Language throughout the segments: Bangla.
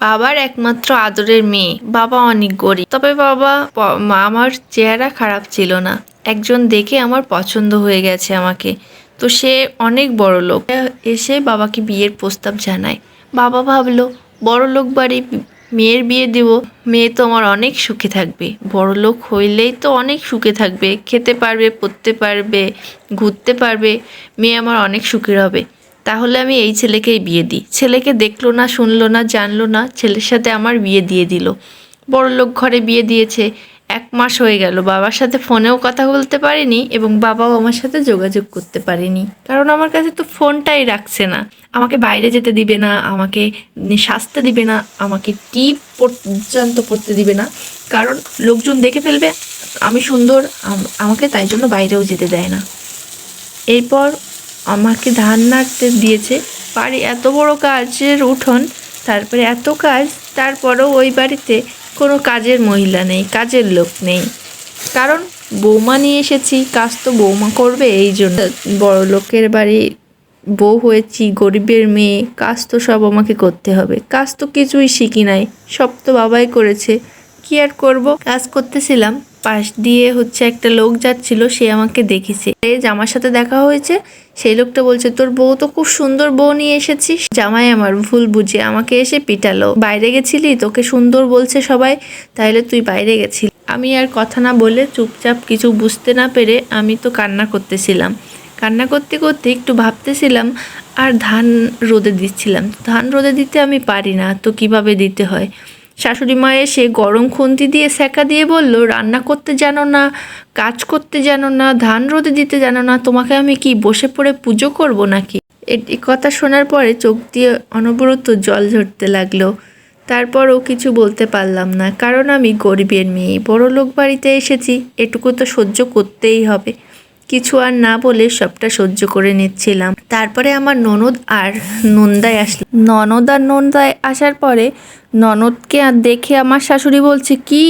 বাবার একমাত্র আদরের মেয়ে। বাবা অনেক গরিব। তবে বাবা আমার চেহারা খারাপ ছিল না। একজন দেখে আমার পছন্দ হয়ে গেছে আমাকে। তো সে অনেক বড় লোক। এসে বাবাকে বিয়ের প্রস্তাব জানায়। বাবা ভাবলো, বড় লোক বাড়ি, মেয়ের বিয়ে দিব। মেয়ে তো আমার অনেক সুখে থাকবে। বড় লোক হইলেই তো অনেক সুখে থাকবে। খেতে পারবে, পড়তে পারবে, ঘুরতে পারবে। মেয়ে আমার অনেক সুখের হবে। তাহলে আমি এই ছেলেকেই বিয়ে দিই। ছেলেকে দেখল না, শুনলো না, জানলো না, ছেলের সাথে আমার বিয়ে দিয়ে দিল। বড় লোক ঘরে বিয়ে দিয়েছে, এক মাস হয়ে গেল। বাবার সাথে ফোনেও কথা বলতে পারিনি এবং বাবাও আমার সাথে যোগাযোগ করতে পারেনি। কারণ আমার কাছে তো ফোনটাই রাখছে না। আমাকে বাইরে যেতে দিবে না, আমাকে সাজতে দিবে না, আমাকে টিপ পর্যন্ত পড়তে দিবে না। কারণ লোকজন দেখে ফেলবে, আমি সুন্দর আমাকে তাই জন্য বাইরেও যেতে দেয় না। এরপর আমাকে ধান নাড়তে দিয়েছে। বাড়ি এত বড় কাজের উঠোন, তারপরে এত কাজ, তারপরেও ওই বাড়িতে কোনো কাজের মহিলা নেই, কাজের লোক নেই। কারণ বৌমা নিয়ে এসেছি, কাজ তো বৌমা করবে, এই জন্য বড় লোকের বাড়ি বউ হয়েছি, গরিবের মেয়ে, কাজ তো সব আমাকে করতে হবে। কাজ তো কিছুই শিখি নাই, সব তো বাবাই করেছে। কি আর করব? কাজ করতেছিলাম পাশ দিয়ে হচ্ছে একটা লোক যাচ্ছিল, সে আমাকে দেখেছে। জামার সাথে দেখা হয়েছে, সেই লোকটা বলছে, তোর বউ তো খুব সুন্দর বউ নিয়ে এসেছিস। জামাই আমার ভুল বুঝে আমাকে এসে পিটালো। বাইরে গেছিলি? তোকে সুন্দর বলছে সবাই, তাইলে তুই বাইরে গেছিলি। আমি আর কথা না বলে চুপচাপ কিছু বুঝতে না পেরে আমি তো কান্না করতেছিলাম। কান্না করতে করতে একটু ভাবতেছিলাম, আর ধান রোদে দিচ্ছিলাম। ধান রোদে দিতে আমি পারি না, তো কীভাবে দিতে হয়? শাশুড়ি মা এসে গরম খুন্তি দিয়ে সেকা দিয়ে বলল, রান্না করতে জানো না, কাজ করতে জানো না, ধান রোদে দিতে জানো না, তোমাকে আমি কি বসে পড়ে পুজো করব নাকি? এই কথা শোনার পরে চোখ দিয়ে অনবরত জল ঝরতে লাগল। তারপরও কিছু বলতে পারলাম না, কারণ আমি গরিবের মেয়ে বড় লোক বাড়িতে এসেছি, এটুকু তো সহ্য করতেই হবে। কিছু আর না বলে সবটা সহ্য করে নিচ্ছিলাম। তারপরে আমার ননদ আর নন্দায় আসলো। ননদ আর নন্দায় আসার পরে ননদকে আর দেখে আমার শাশুড়ি বলছে, কি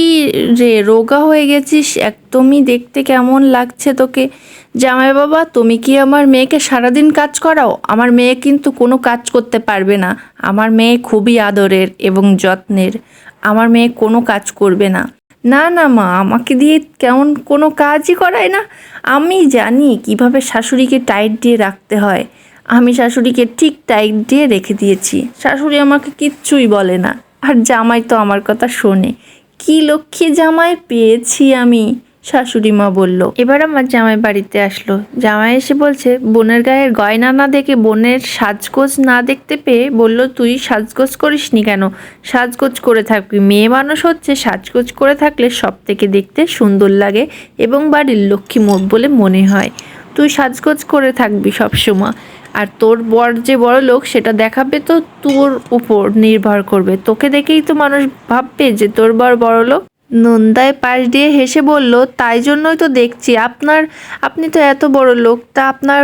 রে, রোগা হয়ে গেছিস? একদমই দেখতে কেমন লাগছে তোকে? জামাই বাবা, তুমি কি আমার মেয়েকে সারাদিন কাজ করাও? আমার মেয়ে কিন্তু কোনো কাজ করতে পারবে না। আমার মেয়ে খুবই আদরের এবং যত্নের। আমার মেয়ে কোনো কাজ করবে না। না না মা, আমাকে দিয়ে কেমন কোনো কাজই করায় না। আমি জানি কীভাবে শাশুড়িকে টাইট দিয়ে রাখতে হয়। আমি শাশুড়িকে ঠিক টাইট দিয়ে রেখে দিয়েছি। শাশুড়ি আমাকে কিচ্ছুই বলে না। আর জামাই তো আমার কথা শোনে। কি লক্ষ্মী জামাই পেয়েছি আমি? শাশুড়ি মা বলল, এবার আমার জামাই বাড়িতে আসলো। জামাই এসে বলছে, বোনের গায়ের গয়না না দেখে বোনের সাজগোজ না দেখতে পেয়ে বলল, তুই সাজগোজ করিসনি কেন? সাজগোজ করে থাকবি। মেয়ে মানুষ হচ্ছে, সাজগোজ করে থাকলে সব থেকে দেখতে সুন্দর লাগে এবং বাড়ির লক্ষ্মী মুখ বলে মনে হয়। তুই সাজগোজ করে থাকবি সবসময় আর তোর বর যে বড় লোক, সেটা দেখাবে তো তোর উপর নির্ভর করবে। তোকে দেখেই তো মানুষ ভাববে যে তোর বর বড় লোক। নন্দায় পাশ দিয়ে হেসে বলল তাই জন্যই তো দেখছি আপনার আপনি তো এত বড় লোক তা আপনার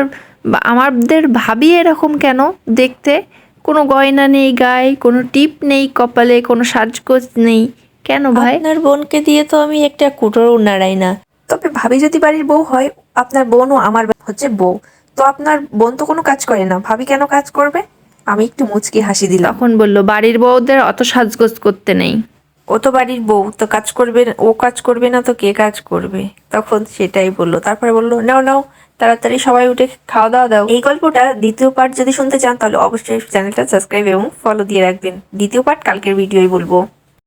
আমাদের ভাবি এরকম কেন? দেখতে কোনো গয়না নেই গায়ে কোনো টিপ নেই কপালে কোনো সাজগোজ নেই। কেন ভাই? আপনার বোনকে দিয়ে তো আমি একটা কুটোরও নাড়াই না। তবে ভাবি যদি বাড়ির বউ হয় আপনার বোনও আমার হচ্ছে বউ। তো আপনার বোন তো কোনো কাজ করে না ভাবি কেন কাজ করবে? আমি একটু মুচকি হাসি দিলাম। তখন বলল বাড়ির বউদের অত সাজগোজ করতে নেই। ও তো বাড়ির বউ, তো কাজ করবে ও কাজ করবে না, তো কে কাজ করবে? তখন সেটাই বলল। তারপরে বলল, নাও নাও, তাড়াতাড়ি সবাই উঠে খাওয়া দাওয়া দাও। এই গল্পটা দ্বিতীয় পার্ট যদি শুনতে চান, তাহলে অবশ্যই চ্যানেলটা সাবস্ক্রাইব এবং ফলো দিয়ে রাখবেন। দ্বিতীয় পার্ট কালকের ভিডিওই বলব।